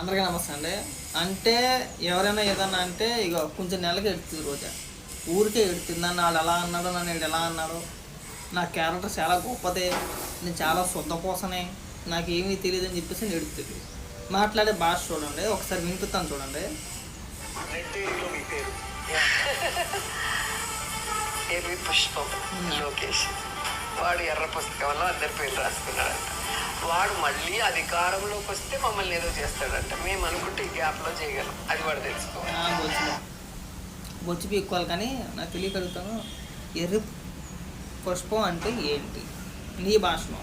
అందరికీ నమస్తే అండి. అంటే ఎవరైనా ఏదన్నా అంటే ఇక కొంచెం నెలకి ఎడుతుంది రోజా. ఊరికే ఎడుతుంది నన్ను వాడు ఎలా అన్నాడు నన్ను వీడు ఎలా అన్నాడు. నా క్యారెక్టర్ చాలా గొప్పదే. నేను చాలా శుద్ధ కోసనే నాకు ఏమీ తెలియదు అని చెప్పేసి నేను ఎడుతుంది మాట్లాడే భాష చూడండి. ఒకసారి వినిపిస్తాను చూడండి. పేరు పుష్పం వాడు ఎర్ర పుస్తకంలో అందరి పేర్లు రాసుకున్నాడంట. వాడు మళ్ళీ అధికారంలోకి వస్తే మమ్మల్ని ఏదో చేస్తాడంట. మేము అనుకుంటే ఈ గ్యాప్లో చేయగలం. అది వాడు తెలుసుకోవాలి. బొచ్చు. పీక్కోవాలి కానీ నాకు తెలియక అడుగుతాను ఎర్రి పుష్పం అంటే ఏంటి? నీ భాషలో.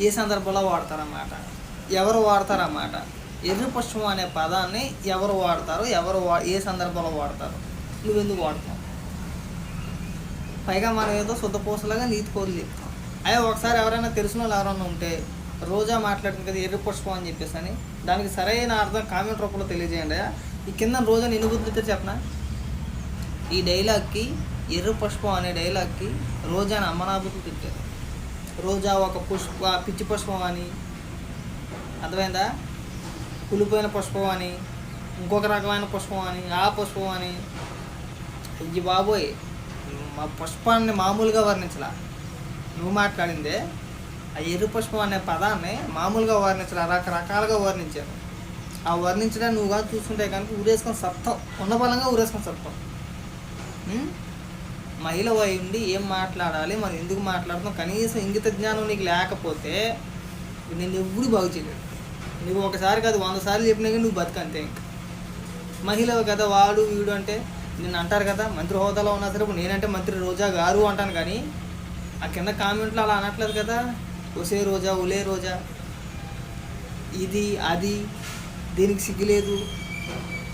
ఏ సందర్భంలో వాడతారన్నమాట. ఎవరు వాడతారన్నమాట? ఎర్రి పుష్పం అనే పదాన్ని ఎవరు వాడతారు? ఎవరు వా ఏ సందర్భంలో వాడతారు? నువ్వెందుకు వాడతావు పైగా మనం ఏదో శుద్ధ పూసలాగా నీతి కోరి చెప్తాం అయ్యా ఒకసారి ఎవరైనా తెలిసిన వాళ్ళు ఎవరైనా ఉంటే రోజా మాట్లాడుతుంది కదా ఎర్రి పుష్పం అని చెప్పేసి అని. దానికి సరైన అర్థం కామెంట్ రూపంలో తెలియజేయండి ఈ కింద రోజా ఎన్ని బుద్ధులు చెప్పనా? ఈ డైలాగ్కి ఎర్రి పుష్పం అనే డైలాగ్కి రోజాని అమ్మనాబుద్ధి తిట్టారు రోజా ఒక పుష్ప పిచ్చి పుష్పం అని. అర్థమైందా? కులిపోయిన పుష్పం అని ఇంకొక రకమైన పుష్పం అని ఆ పుష్పం అని. ఇది బాబోయ్ మా పుష్పాన్ని మామూలుగా వర్ణించలా. నువ్వు మాట్లాడిందే ఆ ఎరుపుష్పం అనే పదాన్ని మామూలుగా వర్ణించారు రకరకాలుగా వర్ణించారు. ఆ వర్ణించడం నువ్వు కాదు చూసుకుంటే కనుక ఊరేసుకొని సత్తం ఉన్న బలంగా ఊరేసుకొని సత్తం. మహిళ అయి ఉండి ఏం మాట్లాడాలి మనం ఎందుకు మాట్లాడుతాం కనీసం ఇంగిత జ్ఞానం నీకు లేకపోతే నేను ఎప్పుడు బాగు చేయలేడు నువ్వు ఒకసారి కాదు వంద సార్లు చెప్పినా కానీ నువ్వు బతుకంతే ఇంకా. మహిళ కదా వాడు వీడు అంటే నిన్ను అంటారు కదా మంత్రి హోదాలో ఉన్నా సరే ఇప్పుడు నేనంటే మంత్రి రోజా గారు అంటాను కానీ ఆ కింద కామెంట్లో అలా అనట్లేదు కదా? ఒసే రోజా ఒలే రోజా. ఇది అది దీనికి సిగ్గులేదు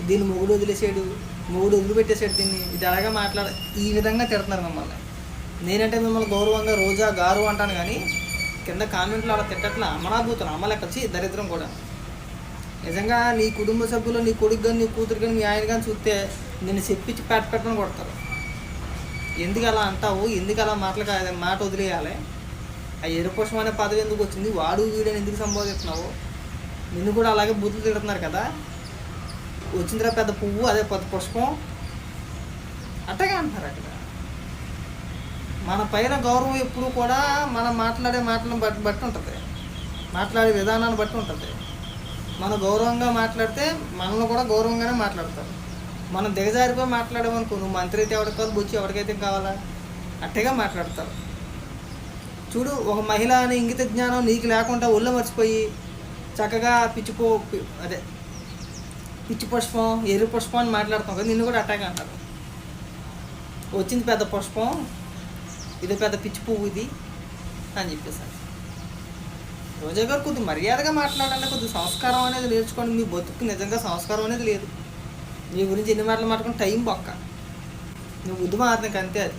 దీన్ని మొగుడు వదిలేసాడు. మొగుడు వదిలిపెట్టేసాడు దీన్ని. ఇది అలాగా మాట్లాడ ఈ విధంగా తిడుతున్నారు మమ్మల్ని. నేనంటే మిమ్మల్ని గౌరవంగా రోజా గారు అంటాను కానీ కింద కామెంట్లో అలా తిట్టట్లా అమరాభూతులు అమలెక్కచ్చి దరిద్రం కూడా. నిజంగా నీ కుటుంబ సభ్యులు నీ కొడుకు కానీ నీ కూతురు కానీ మీ ఆయన కానీ చూస్తే నిన్ను చెప్పించి పెట్ట పెట్టని కొడతారు. ఎందుకు అలా అంటావు? ఎందుకు అలా మాటలు కాదు మాట వదిలేయాలి? ఆ ఎరుపుష్పం అనే పదవి ఎందుకు వచ్చింది? వాడు వీడని ఎందుకు సంబోధిస్తున్నావు? నిన్ను కూడా అలాగే బుద్ధులు తిడుతున్నారు కదా? వచ్చిందిరా పెద్ద పువ్వు అదే పెద్ద పుష్పం. అట్టగా అంటారు అక్కడ. మన పైన గౌరవం ఎప్పుడు కూడా మనం మాట్లాడే మాటలను బట్టి బట్టి ఉంటుంది. మాట్లాడే విధానాన్ని బట్టి ఉంటుంది. మనం గౌరవంగా మాట్లాడితే మనల్ని కూడా గౌరవంగానే మాట్లాడతారు. మనం దిగజారిపోయి మాట్లాడమనుకో నువ్వు మంత్రి అయితే ఎవరికి కాదు బొచ్చి ఎవరికైతే కావాలా? అట్టేగా మాట్లాడతారు. చూడు ఒక మహిళ అనే ఇంగిత జ్ఞానం నీకు లేకుండా ఒళ్ళు మర్చిపోయి చక్కగా పిచ్చిపో అదే పిచ్చి పుష్పం ఎర్రి పుష్పం అని మాట్లాడతాం కదా నిన్ను కూడా అట్టాగా అంటారు. వచ్చింది పెద్ద పుష్పం ఇది పెద్ద పిచ్చి పువ్వు ఇది అని చెప్పేసారు రోజా గారు కొద్దిగా మర్యాదగా మాట్లాడాలి కొద్దిగా సంస్కారం అనేది నేర్చుకోండి. మీ బతుకు నిజంగా సంస్కారం అనేది లేదు. నీ గురించి ఎన్ని మాటలు మాట్లాడుకుని టైం బొక్క. నువ్వు బుద్ధి మాత్రం అంతే అది.